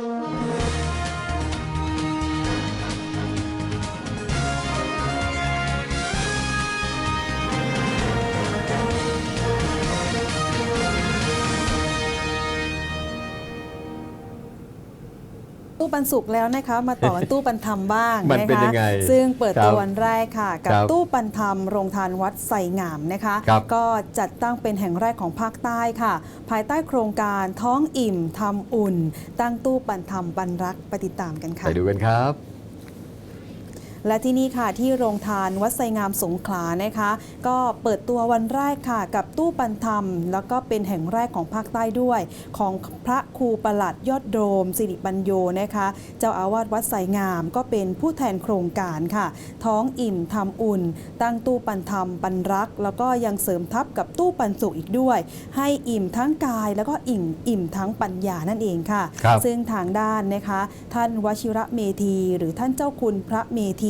Bye. ปันสุกแล้วนะคะ มาต่อกันตู้ปันธรรมบ้างมันนะเป็นคะยังไงซึ่งเปิดตัวครับวันแรกค่ะกับครับตู้ปันธรรมโรงทานวัดไสงามนะคะครับก็จัดตั้งเป็นแห่งแรกของภาคใต้ค่ะ ภายใต้โครงการท้องอิ่มทำอุ่น ตั้งตู้ปันธรรมปันรักไปติดตามกันค่ะไปดูกันครับ และที่นี่ค่ะที่โรงทานวัดไสงามสงขลานะคะ ก็เปิดตัววันแรกค่ะกับตู้ปันธรรม แล้วก็เป็นแห่งแรกของภาคใต้ด้วย ของพระครูประหลัดยอดโดม สิริปัญโยนะคะ เจ้าอาวาสวัดไสงามก็เป็นผู้แทนโครงการค่ะ ท้องอิ่มทำอุ่น ตั้งตู้ปันธรรมปันรัก แล้วก็ยังเสริมทับกับตู้ปันสุขอีกด้วย ให้อิ่มทั้งกายแล้วก็อิ่มอิ่มทั้งปัญญานั่นเองค่ะครับซึ่งทางด้านนะคะ ท่านวชิระเมธี หรือท่านเจ้าคุณพระเมธี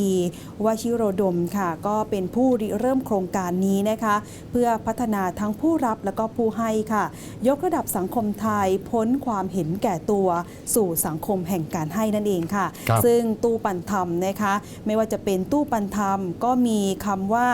วชิโรดมค่ะ ก็เป็นผู้ริเริ่มโครงการนี้นะคะ เพื่อพัฒนาทั้งผู้รับและก็ผู้ให้ค่ะ ยกระดับสังคมไทยพ้นความเห็นแก่ตัว สู่สังคมแห่งการให้นั่นเองค่ะครับซึ่งตู้ปันธรรมนะคะ ไม่ว่าจะเป็นตู้ปันธรรมก็มีคำว่า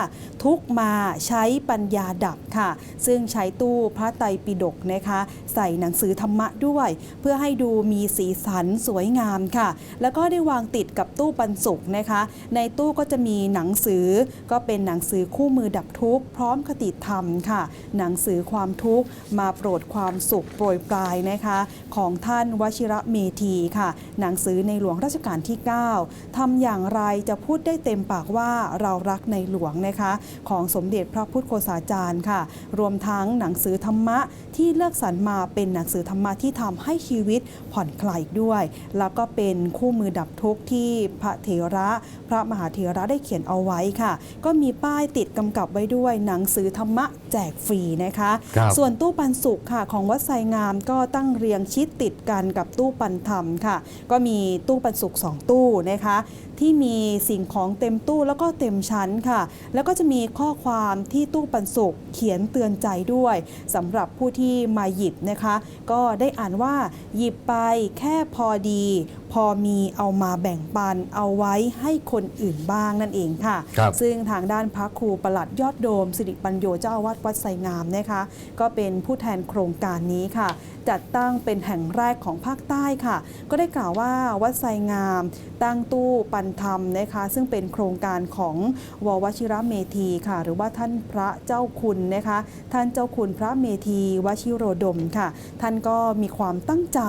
ทุกมาใช้ปัญญาดับค่ะ ซึ่งใช้ตู้พระไตรปิฎกนะคะ ใส่หนังสือธรรมะด้วย เพื่อให้ดูมีสีสันสวยงามค่ะ แล้วก็ได้วางติดกับตู้ปันสุกนะคะในตู้ก็จะมีหนังสือ ก็เป็นหนังสือคู่มือดับทุกข์พร้อมคติธรรมค่ะ หนังสือความทุกข์มาโปรดความสุขโปรยปลายนะคะ ของท่านวชิระเมธีค่ะ หนังสือในหลวงรัชกาลที่ 9ทำอย่างไรจะพูดได้เต็มปากว่าเรารักในหลวงนะคะ ของสมเด็จพระพุทธโฆษาจารย์ค่ะ รวมทั้งหนังสือธรรมะที่เลือกสรรมาเป็นหนังสือธรรมะที่ทำให้ชีวิตผ่อนคลายด้วย แล้วก็เป็นคู่มือดับทุกข์ที่พระเถระพระมหาเถระได้เขียนเอาไว้ค่ะ ก็มีป้ายติดกำกับไว้ด้วยหนังสือธรรมะแจกฟรีนะคะครับส่วนตู้ปันสุขค่ะ ของวัดไซงามก็ตั้งเรียงชิดติดกันกับตู้ปันธรรมค่ะ ก็มีตู้ปันสุขสองตู้นะคะ ที่มีสิ่งของเต็มตู้แล้วก็เต็มชั้นค่ะ แล้วก็จะมีข้อความที่ตู้ปันสุขเขียนเตือนใจด้วยสำหรับผู้ที่มาหยิบนะคะ ก็ได้อ่านว่าหยิบไปแค่พอดี พอมีเอามาแบ่งปันเอาไว้ให้คนอื่นบ้างนั่นเองค่ะครับซึ่งทางด้านพระครูประหลัดยอดโดม สิริปัญโยเจ้าอาวาสวัดไสงามนะคะ ก็เป็นผู้แทนโครงการนี้ค่ะ จัดตั้งเป็นแห่งแรกของภาคใต้ค่ะ ก็ได้กล่าวว่าวัดไสงาม ตั้งตู้ปันธรรมนะคะซึ่งเป็นโครงการของววชิระเมธีค่ะ หรือว่าท่านพระเจ้าคุณนะคะท่านเจ้าคุณพระเมธีวชิโรดมค่ะ ท่านก็มีความตั้งใจ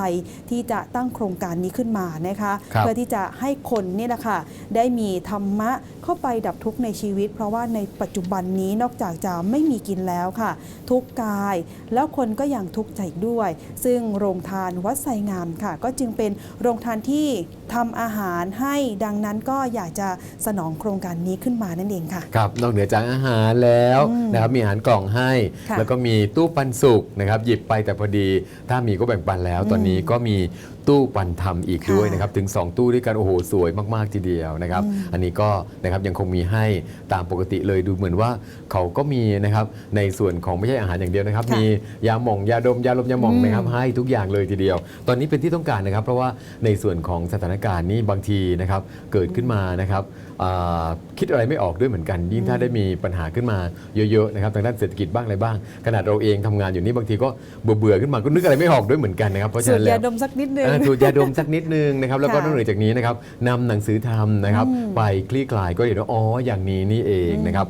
ที่จะตั้งโครงการนี้ขึ้นมานะคะครับเพื่อที่จะให้คนเนี่ยนะคะได้มีธรรมะ เข้าไปดับทุกข์ในชีวิต เพราะว่าในปัจจุบันนี้นอกจากจะไม่มีกินแล้วค่ะ ทุกข์กายแล้วคนก็ยังทุกข์ใจด้วย ซึ่งโรงทานวัดไสงามค่ะ ก็จึงเป็นโรงทานที่ทำอาหารให้ดังนั้นก็อยากจะสนองโครงการนี้ขึ้นมานั่นเองค่ะ ครับ นอกเหนือจากอาหารแล้วอืมนะครับมีอาหารกล่องให้ค่ะแล้วก็มีตู้ปันสุกนะครับหยิบไปแต่พอดี ถ้ามีก็แบ่งปันแล้ว ตอนนี้ก็มี ตู้ปันทำอีกค่ะด้วยนะครับถึง 2 ตู้ด้วยกันโอ้โหสวยมากๆทีเดียวนะครับอืมอันนี้ก็นะครับยังคงมีให้ตามปกติเลยดูเหมือนว่าเขาก็มีนะครับในส่วนของไม่ใช่อาหารอย่างเดียวนะครับค่ะมียาหม่องยาดมยาลมยาหม่องอืมนะครับให้ทุกอย่างเลยทีเดียว ตอนนี้เป็นที่ต้องการนะครับ เพราะว่าในส่วนของสถานการณ์นี้บางทีนะครับเกิดขึ้นมานะครับอ่าคิดอะไรไม่ออกด้วยเหมือนกัน ยิ่งถ้าได้มีปัญหาขึ้นมาเยอะๆนะครับทางด้านเศรษฐกิจบ้างอะไรบ้าง ขนาดเราเองทำงานอยู่นี่บางทีก็เบื่อๆขึ้นมาก็นึกอะไรไม่ออกด้วยเหมือนกันนะครับเพราะฉะสูนั้ตนรแล้ยาวดมสักนิดนึงอ่าสูตรยาดมสักนิดนึงนะครับแล้วก็ค่ะนอกเหนือจากนี้นะครับนำหนังสือทำนะครับอืมไปคลี่คลายก็เห็นว่าอ๋ออย่างนี้นี่เองนะครับ